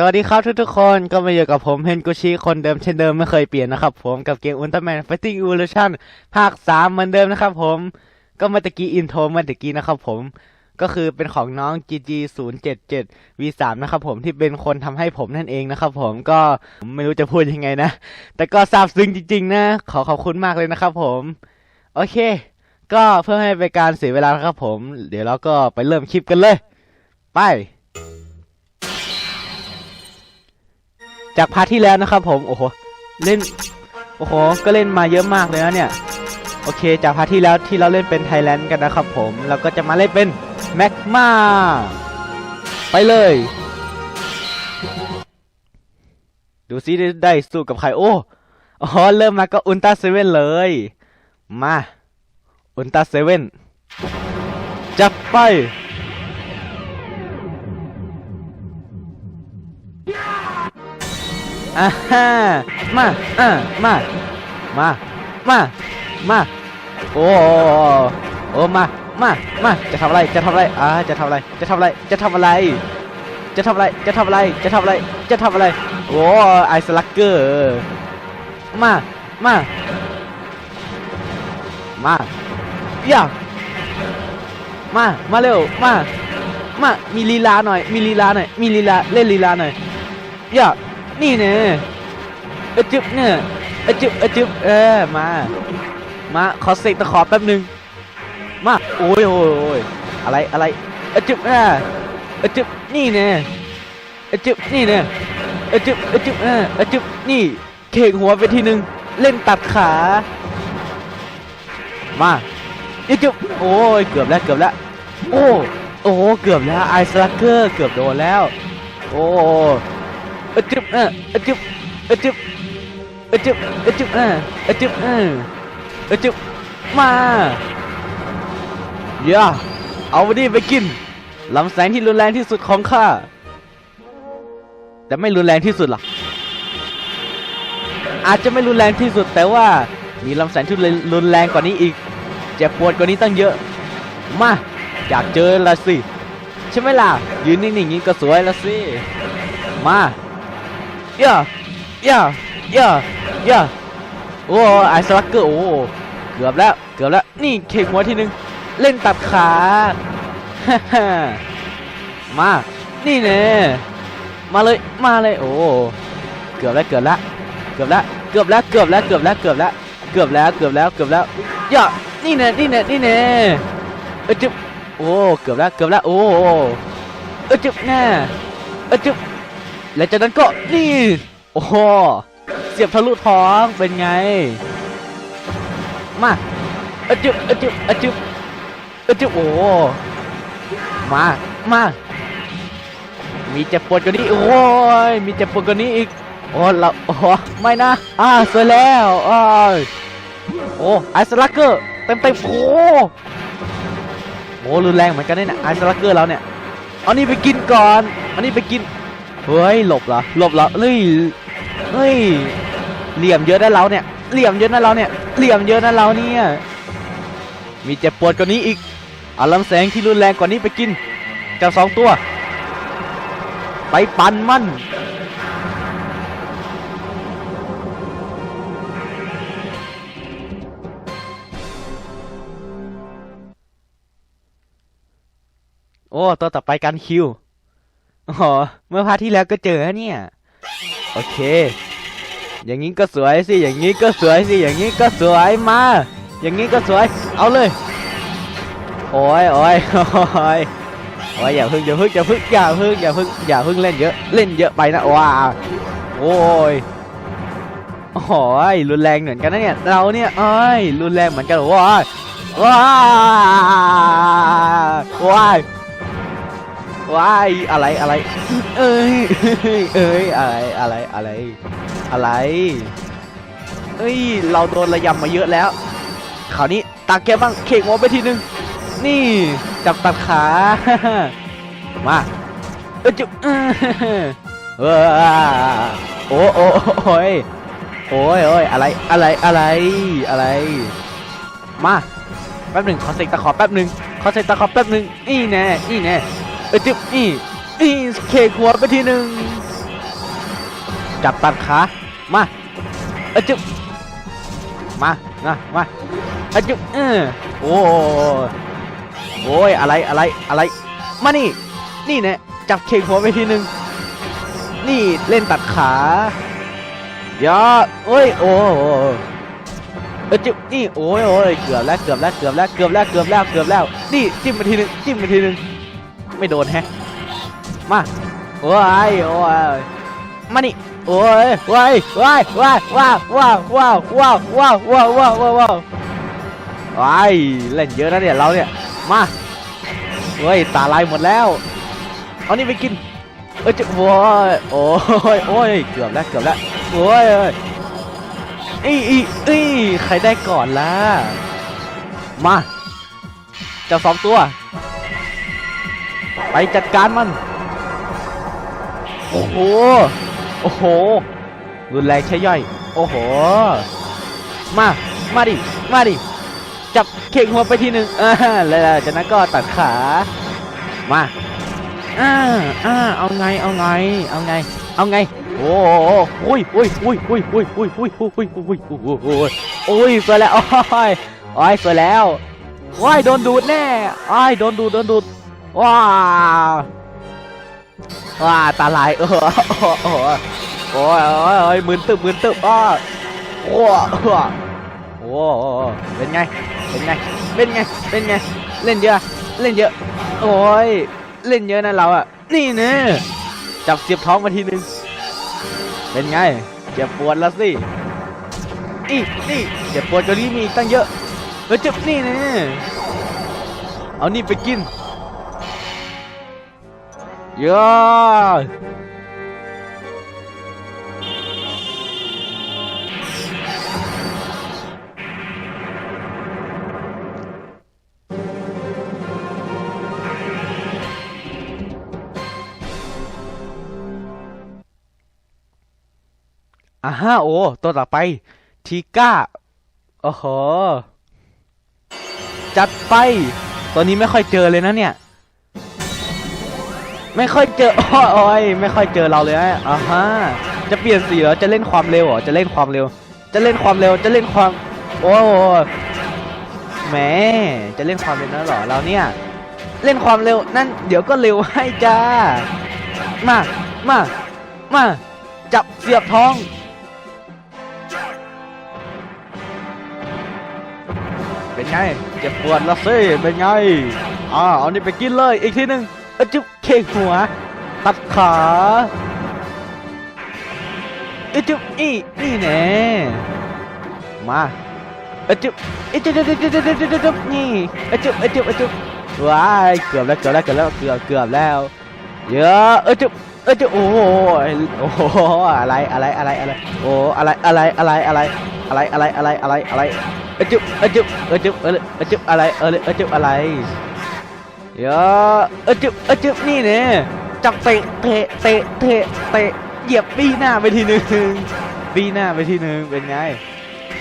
สวัสดีครับทุกๆคนก็มาอยู่กับผมเฮนกุชิคนเดิมเช่นเดิมไม่เคยเปลี่ยนนะครับผมกับเกมอุลตร้าแมนไฟติ้งอูลูชันภาค3เหมือนเดิมนะครับผมก็มื่อตะกี้อินโทรมื่อตะกี้นะครับผมก็คือเป็นของน้อง GG 0 7 7 V3 นะครับผมที่เป็นคนทำให้ผมนั่นเองนะครับผมก็ไม่รู้จะพูดยังไงนะ แต่ก็ซาบซึ้งจริง ๆ นะ ขอขอบคุณมากเลยนะครับผมโอเค ก็เพื่อให้เป็นการเสียเวลานะครับผม เดี๋ยวเราก็ไปเริ่มคลิปกันเลย ไป จากพาร์ทที่แล้วนะครับผมโอ้โหเล่นโอ้โหก็เล่นมาเยอะมากเลยนะเนี่ยโอเค จากพาร์ทที่แล้วที่เราเล่นเป็นไทยแลนด์กันนะครับผมเราก็จะมาเล่นเป็นแม็กมาไปเลย ดูซิได้สู้กับใครโอ้อ๋อเริ่มมาก็อุลตร้าเซเว่นเลย มาอุลตร้าเซเว่นจับไป อ่าฮ่ามาอ่ามามามามาโอ้โอ้มามามาจะทำอะไรจะทำอะไรอ่าจะทำอะไรจะทำอะไรจะทำอะไร จะทำอะไรจะทำอะไรจะทำอะไรจะทำอะไรโอ้ไอสลักเกอร์มามามาอย่ามา มาเร็ว มา มา มีลีลาหน่อย มีลีลาหน่อย มีลีลา เล่นลีลาหน่อยอย่า นี่เนี่ยอจึบเนี่ยอจึบอจึบเออมา มาขอเสกตะขอแป๊บหนึ่งมาโอ้ยโอ้ยโอ้ยอะไรอะไรอจึบอะอจึบนี่เนี่ยอจึบนี่เนี่ยอจึบอจึบอะอจึบนี่เข่งหัวไปทีหนึ่งเล่นตัดขามาอจึบโอ้ยเกือบแล้วเกือบแล้วโอ้โอ้เกือบแล้วไอซ์ลักเกอร์เกือบโดนแล้ว โอ้ อจึบเอออจึบอจึบอจึบอจึบเอออจึบเอออจึบมาย่าเอาวันนี้ไปกินลำแสงที่รุนแรงที่สุดของข้าแต่ไม่รุนแรงที่สุดหรอกอาจจะไม่รุนแรงที่สุดแต่ว่ามีลำแสงที่รุนแรงกว่านี้อีกเจ็บปวดกว่านี้ตั้งเยอะ มาอยากเจอละสิใช่ไหมล่ะยืนนิ่งๆอย่างนี้ก็สวยละสิมา ย่าย่าย่าย่าโอ้ไอสลักเกอร์โอ้เกือบแล้วเกือบแล้วนี่เข่งหัวทีนึงเล่นตัดขามานี่เน่มาเลยมาเลยโอ้เกือบแล้วเกือบแล้วเกือบแล้วเกือบแล้วเกือบแล้วเกือบแล้วเกือบแล้วเกือบแล้วเกือบแล้วเกือบแล้วย่านี่เน่นี่เน่นี่เน่เออจึบโอ้เกือบแล้วเกือบแล้วโอ้เออจึบแน่เออจึบ และจากนั้นก็นี่โอ้โหเสียบทะลุท้องเป็นไง มาอจึบอจึบอจึบอจึบโอ้มามามีเจ็บปวดกว่านี้โอ้ยมีเจ็บปวดกว่านี้อีกโอ้เราโอ้ไม่นะอ่าสวยแล้วโอ้ยโอ้ไอซ์ลักเกอร์เต็มเต็มโอ้โหโอ้รุนแรงเหมือนกันเนี่ยไอซ์ลักเกอร์เราเนี่ยเอานี่ไปกินก่อนเอานี่ไปกิน เฮ้ยหลบเหรอหลบเหรอเฮ้ยเฮ้ยเหลี่ยมเยอะนะเราเนี่ยเหลี่ยมเยอะนะเราเนี่ยเหลี่ยมเยอะนะเราเนี่ยมีเจ็บปวดกว่านี้อีกเอาลำแสงที่รุนแรงกว่านี้ไปกินเจ้าสองตัว ไปปั่นมันโอ้ตัวต่อไปกันคิว อ๋อ เมื่อพาร์ทที่แล้วก็เจอเนี่ย โอเค อย่างนี้ก็สวยสิ อย่างนี้ก็สวยสิ อย่างนี้ก็สวยมา อย่างนี้ก็สวย เอาเลย โอ้ยโอ้ยโอ้ยโอ้ยอย่าพึ่งอย่าพึ่งอย่าพึ่งอย่าพึ่งอย่าพึ่งอย่าพึ่งเล่นเยอะ เล่นเยอะไปนะว้าโอ้ยโอ้ยรุนแรงเหมือนกันนะเนี่ย เราเนี่ยเอ้ยรุนแรงเหมือนกันว้าว้า ว้ายอะไรอะไร เอ้ยเอ้ยอะไรอะไรอะไร อะไรเอ้ยเราโดนระยำมาเยอะแล้วคราวนี้ตักแกบ้างเข่งหัวไปทีนึงนี่จับตัดขามาเอ้ยจุ๊บเออโอ้โอ้โอ้ยโอ้ยโอ้ยอะไรอะไรอะไรอะไร มาแป๊บหนึ่งขอเสกตะขอแป๊บหนึ่งขอเสกตะขอแป๊บหนึ่งนี่แน่นี่แน่ เอยจึ๊บนี่นี่เคกหัวไปทีหนึ่งจับตัดขามาเอยจึ๊บมานะมาเอยจึ๊บเออโอ้โอ้ยอะไรอะไรอะไรมานี่นี่เนี่ยจับเคกหัวไปทีหนึ่งนี่เล่นตัดขาอย่าโอ้ยโอ้โอ้เอจึ๊บนี่โอ้ยโอ้ยเกือบแล้วเกือบแล้วเกือบแล้วเกือบแล้วเกือบแล้วเกือบแล้วนี่จิ้มมาทีหนึ่งจิ้มมาทีหนึ่ง ไม่โดนแฮะ มา โอ้ย โอ้ย มานี่ โอ้ยว้ายว้ายว้ายว้าวว้าวว้าวว้าวว้าวว้าวว้าวว้าวว้าวว้ายเล่นเยอะนะเนี่ยเราเนี่ย มาเฮ้ย ตาลายหมดแล้ว เอานี่ไปกิน เอ้ยจะโว้ยโอ้ยโอ้ย เกือบแล้ว เกือบแล้ว โอ้ยอีอีอีใครได้ก่อนล่ะ มาจ้าสองตัว ไปจัดการมัน โอ้โห โอ้โห รุนแรงใช่ย่อย โอ้โห มา มาดิ มาดิ จับเข่งหัวไปทีหนึ่งอ่าแล้วจากนั้นก็ตัดขา มาอ่าอ่าเอาไง เอาไง เอาไง เอาไง โอ้โหอุ้ยอุ้ยอุ้ยอุ้ยอุ้ยอุ้ยอุ้ยอุ้ยอุ้ยอุ้ยอุ้ยอุ้ยอุ้ยสวยแล้ว โอ้ยโอ้ยสวยแล้วว้ายโดนดูดแน่อ้ายโดนดูด โดนดูด ว้าวว้าตาลายเออโอ้โหโอ้ยโอ้ยโอ้ยมืนตึบมืนตึบอ้อโอ้โหโอ้เป็นไงเป็นไงเป็นไงเป็นไงเล่นเยอะเล่นเยอะโอ้ยเล่นเยอะนะเราอะนี่เนี่ยจับเสียบท้องมาทีนึงเป็นไงเจ็บปวดแล้วสินี่นี่เจ็บปวดกว่านี้มีตั้งเยอะแล้วเจ็บนี่เนี่ยเอานี่ไปกิน เยอะอ่าฮะโอ้ตัวต่อไป ทีก้า โอ้โห จัดไป ตัวนี้ไม่ค่อยเจอเลยนะเนี่ย ไม่ค่อยเจอโอ้ยไม่ค่อยเจอเราเลยนะอ่าฮะจะเปลี่ยนสีเหรอจะเล่นความเร็วเหรอจะเล่นความเร็ว จะเล่นความเร็วจะเล่นความ โอ้โหแหมจะเล่นความเร็วนั่นหรอเราเนี่ย เล่นความเร็วนั่นเดี๋ยวก็เร็วให้จ้า มามามาจับเสียบท้องเป็นไงเจ็บปวดแล้วสิเป็นไงอ่าเอานี่ไปกินเลยอีกทีหนึ่งอจุ๊บ เคกหัว ตัดขาอจุ๊บอีนี่แน่มาอจุ๊บอจุ๊บจุ๊บจุ๊บจุ๊บจุ๊บจุ๊บจุ๊บนี่อจุ๊บอจุ๊บอจุ๊บว้ายเกือบแล้วเกือบแล้วเกือบแล้วเกือบเกือบแล้วเยอะอจุ๊บอจุ๊บโอ้โหโอ้โหอะไรอะไรอะไรอะไรโอ้อะไรอะไรอะไรอะไรอะไรอะไรอะไรอะไรอะไรอจุ๊บอจุ๊บอจุ๊บอจุ๊บอะไรเอออะจุ๊บอะไร เดี๋ยวเออจึบเออจึบนี่เนี่ยจับเตะเตะเตะเตะเตะเหยียบบี้หน้าไปทีหนึ่งบี้หน้าไปทีหนึ่งเป็นไง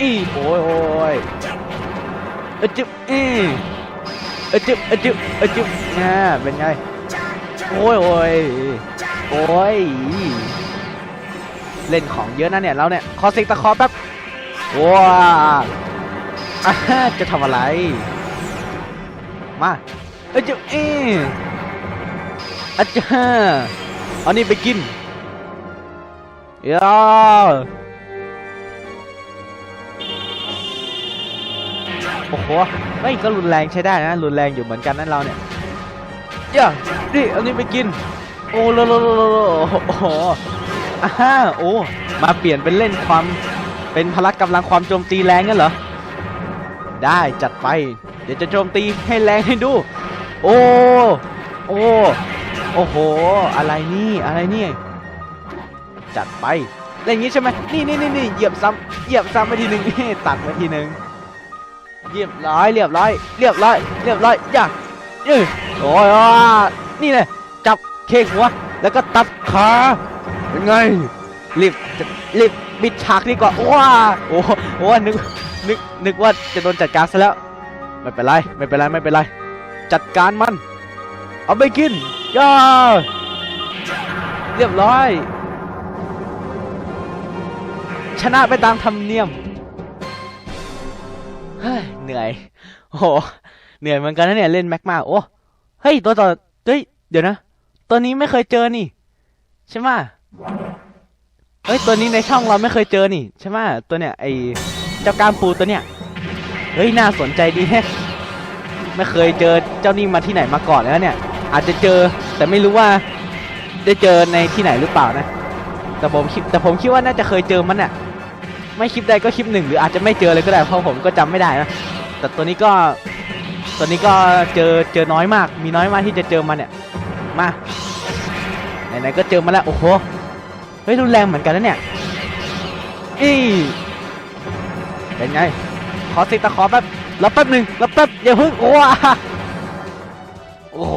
อีโอ้ยโอ้ยเออจึบอีเออจึบเออจึบเออจึบเนี่ยเป็นไงโอ้ยโอ้ยโอ้ยเล่นของเยอะนะเนี่ยเราเนี่ยคอสิกตะคอแป๊บว้าจะทำอะไรมา อ้ยจ้าเออาจารย์เอานี่ไปกินยาโอ้โหไม่ก็รุนแรงใช้ได้นะ รุนแรงอยู่เหมือนกันนั่นเราเนี่ยย่านี่เอานี่ไปกิน โอ้โลโลโลโลโลโอ้โหอ่าฮะโอ้ มาเปลี่ยนเป็นเล่นความ เป็นพละกำลังความโจมตีแรงงั้นเหรอ ได้จัดไป เดี๋ยวจะโจมตีให้แรงให้ดู โอ้ โอ้ โอ้โห อะไรนี่ อะไรนี่ จัดไปอะไรอย่างงี้ใช่ไหมนี่นี่นี่นี่เหยียบซ้ำเหยียบซ้ำไปทีหนึ่งนี่ตัดไปทีหนึ่งเรียบร้อยเรียบร้อยเรียบร้อยเรียบร้อยอย่าเอ้ยโอ้ยนี่เลยจับเคหัว แล้วก็ตัดขาเป็นไงรีบจะรีบปิดฉากดีกว่าว้าโอ้โหโอ้โหนึกนึกนึกว่าจะโดนจัดการซะแล้ว ไม่เป็นไรไม่เป็นไรไม่เป็นไร จัดการมัน เอาไปกินย่าเรียบร้อย ชนะไปตามธรรมเนียมเฮ้ยเหนื่อยโอ้โหเหนื่อยเหมือนกันนะเนี่ยเล่นแม็กมาโอ้เฮ้ยตัวต่อเฮ้ยเดี๋ยวนะ ตัวนี้ไม่เคยเจอนี่ ใช่ไหมเฮ้ยตัวนี้ในช่องเราไม่เคยเจอนี่ ใช่ไหมตัวเนี้ยไอเจ้าก้ามปูตัวเนี้ยเฮ้ยน่าสนใจดีแฮะ ไม่เคยเจอเจ้านี่มาที่ไหนมาก่อนแล้วเนี่ย อาจจะเจอแต่ไม่รู้ว่าได้เจอในที่ไหนหรือเปล่านะ แต่ผมคิดแต่ผมคิดว่าน่าจะเคยเจอมันน่ะไม่คลิปใดก็คลิปหนึ่งหรืออาจจะไม่เจอเลยก็ได้เพราะผมก็จำไม่ได้นะแต่ตัวนี้ก็ตัวนี้ก็เจอเจอน้อยมาก มีน้อยมากที่จะเจอมันเนี่ยมาไหนๆก็เจอมาแล้วโอ้โหเฮ้ยรุนแรงเหมือนกันนะเนี่ยอีเป็นไงขอสิตะขอแป๊บ รับแป๊บหนึ่งรับแป๊บอย่าพิ่งว้า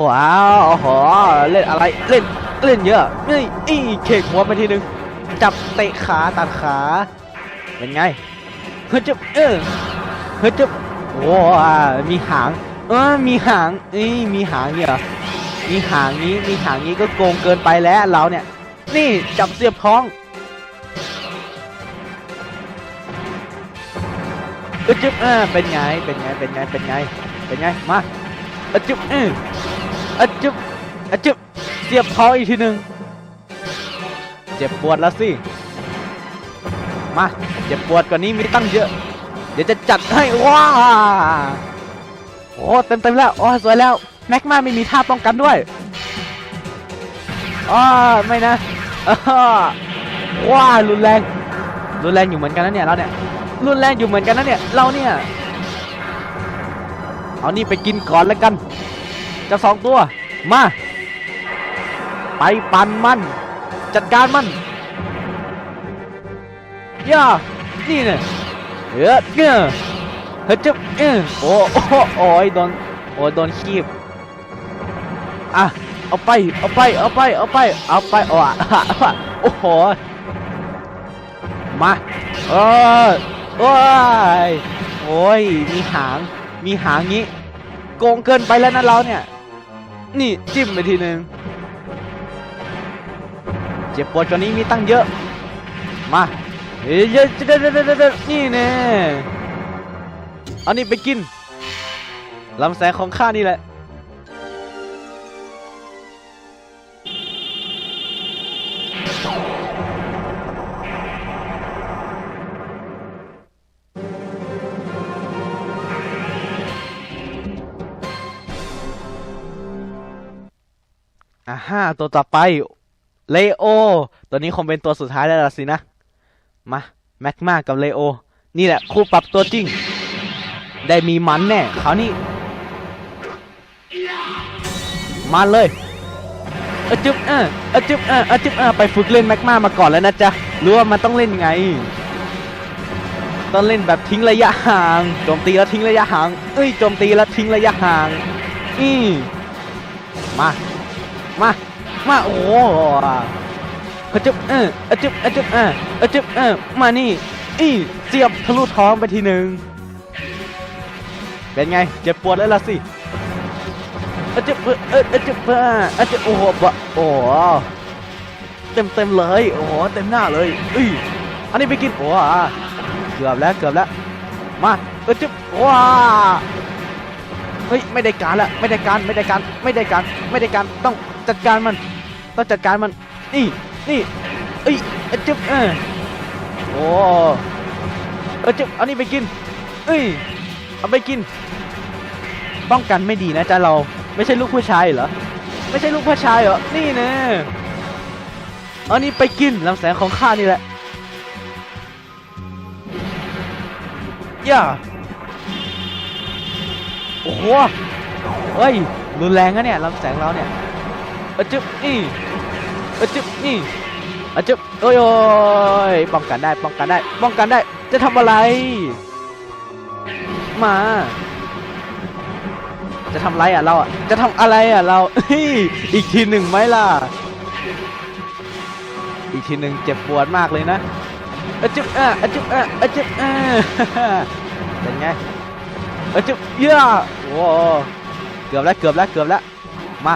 ว้าวโอ้โหเล่นอะไรเล่นเล่นเยอะนี่อีเข่งหัวไปทีนึงจับเตะขาตัดขาเป็นไงเฮ้ยจุ๊บเออเฮ้ยจุ๊บว้ามีหางเออมีหางนี่มีหางเนี่ยมีหางนี้มีหางนี้ก็โกงเกินไปแล้วเราเนี่ย นี่จับเสียบท้อง อึดจึ๊บอ่าเป็นไง เป็นไง เป็นไง เป็นไง เป็นไง มาอึดจึ๊บอืออึดจึ๊บอึดจึ๊บเสียบท้ออีกทีหนึ่งเจ็บปวดแล้วสิ มา เจ็บปวดกว่านี้มีตั้งเยอะ เดี๋ยวจะจัดให้ว้าโอ้เต็มเต็มแล้วโอ้สวยแล้ว แม็กมาไม่มีท่าป้องกันด้วยอ้าไม่นะอ้าว้ารุนแรง รุนแรงอยู่เหมือนกันนะเนี่ยเราเนี่ย รุนแรงอยู่เหมือนกันนะเนี่ย เราเนี่ย เอานี่ไปกินก่อนแล้วกันจะสองตัว มา ไปปั่นมัน จัดการมันย่านี่เนี่ยเฮ้ยเนี่ยเฮ้ยจะเออโอ้โอ้โอ้ยโดนโอ้ยโดนคีบอะเอาไปเอาไปเอาไปเอาไปเอาไปอ้อะโอ้โหมาเออ โอ้ยโอ้ย มีหาง มีหางงี้ โกงเกินไปแล้วนะเราเนี่ย นี่จิ้มไปทีนึง เจ็บปวดกว่านี้มีตั้งเยอะ มาเฮ้ยเยอะเด็ดเด็ดเด็ดนี่แน่เอานี่ไปกินลำแสงของข้านี่แหละ ห้าตัวต่อไป เลโอ ตัวนี้คงเป็นตัวสุดท้ายแล้วล่ะสินะ มาแม็กมากับเลโอ นี่แหละ คู่ปรับตัวจริง ได้มีมันแน่คราวนี้ มาเลยอะจึ๊บเอออะจึ๊บเอออะจึ๊บเออไปฝึกเล่นแม็กมามาก่อนแล้วนะจ๊ะ รู้ว่ามันต้องเล่นไง ต้องเล่นแบบทิ้งระยะห่าง โจมตีแล้วทิ้งระยะห่าง เอ้ย โจมตีแล้วทิ้งระยะห่าง อือมา มา มา โอ้โหอะจึบเอออะจึบอะจึบเอออะจึบเออมานี่อีเสียบทะลุท้องไปทีหนึ่งเป็นไง เจ็บปวดแล้วล่ะสิอะจึบเอออออะจึบเอออะจึบโอ้โหบะโอ้โหเต็มเต็มเลย โอ้โห เต็มหน้าเลยอีอันนี้ไปกินโอ้โหเกือบแล้ว เกือบแล้ว มาเออจึบว้าเฮ้ย ไม่ได้การละ ไม่ได้การ ไม่ได้การ ไม่ได้การ ไม่ได้การ ต้อง จัดการมัน ต้องจัดการมัน นี่ นี่เอ้ยเอจึ๊บเออโอ้เออจึ๊บเอานี่ไปกิน เอ้ย เอาไปกิน ป้องกันไม่ดีนะจ๊ะเรา ไม่ใช่ลูกผู้ชายเหรอ ไม่ใช่ลูกผู้ชายเหรอ นี่นะเอานี่ไปกินลำแสงของข้านี่แหละย่าโอ้โหเฮ้ย รุนแรงนะเนี่ยลำแสงเราเนี่ย อจึ๊บนี่อจึ๊บนี่อจึ๊บโอ้ยโอ้ยป้องกันได้ป้องกันได้ป้องกันได้ จะทำอะไร มา จะทำไรอะเราอะจะทำอะไรอะเราอีกทีหนึ่งไหมล่ะ อีกทีหนึ่งเจ็บปวดมากเลยนะอจึ๊บอะอจึ๊บอะอจึ๊บอะเป็นไงเอจุ๊บเยอะโอ้เกือบแล้วเกือบแล้วเกือบแล้วมา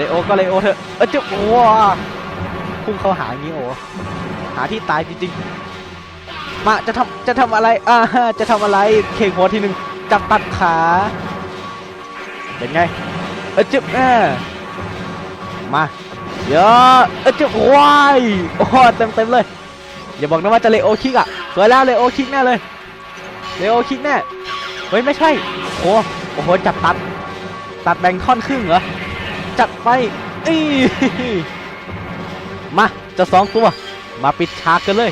เลโอก็เลโอเถอะเออจุ๊บว้าพุ่งเข้าหาอย่างนี้โอ้หาที่ตายจริงๆมาจะทำจะทำอะไรอ่าจะทำอะไรเคงหัวทีหนึ่งจับตัดขาเป็นไงเออจุ๊บแม่มาเยอะเออจุ๊บว้ายโอ้เต็มเต็มเลยอย่าบอกนะว่าจะเลโอคิกอะสวยแล้วเลโอคิกแน่เลยเลโอคิกแน่เฮ้ยไม่ใช่โอ้โอ้โหจับตัดตัดแบ่งท่อนครึ่งเหรอ จัดไปอีมาจะสองตัว มาปิดฉากกันเลย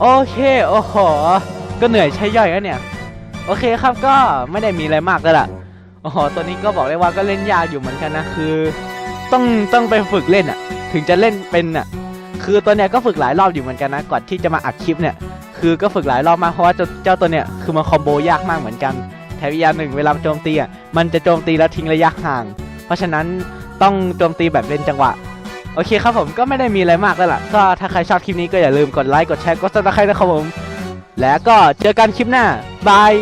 โอเค โอ้โห ก็เหนื่อยใช้ย่อยแล้วเนี่ย โอเคครับก็ไม่ได้มีอะไรมากแล้วล่ะ อ้โหตัวนี้ก็บอกได้ว่าก็เล่นยากอยู่เหมือนกันนะคือ ต้องต้องไปฝึกเล่นอะ ถึงจะเล่นเป็นอะ คือตัวเนี้ยก็ฝึกหลายรอบอยู่เหมือนกันนะก่อนที่จะมาอัดคลิปเนี่ย คือก็ฝึกหลายรอบมากเพราะว่าเจ้าตัวเนี้ยคือมันคอมโบยากมากเหมือนกันแถมอีกอย่างหนึ่งเวลาโจมตีอะมันจะโจมตีแล้วทิ้งระยะห่าง เพราะฉะนั้นต้องโจมตีแบบเล่นจังหวะโอเคครับผมก็ไม่ได้มีอะไรมากแล้วล่ะ ก็ถ้าใครชอบคลิปนี้ก็อย่าลืมกดไลค์กดแชร์กดซับสไครต์นะครับผม แล้วก็เจอกันคลิปหน้า บาย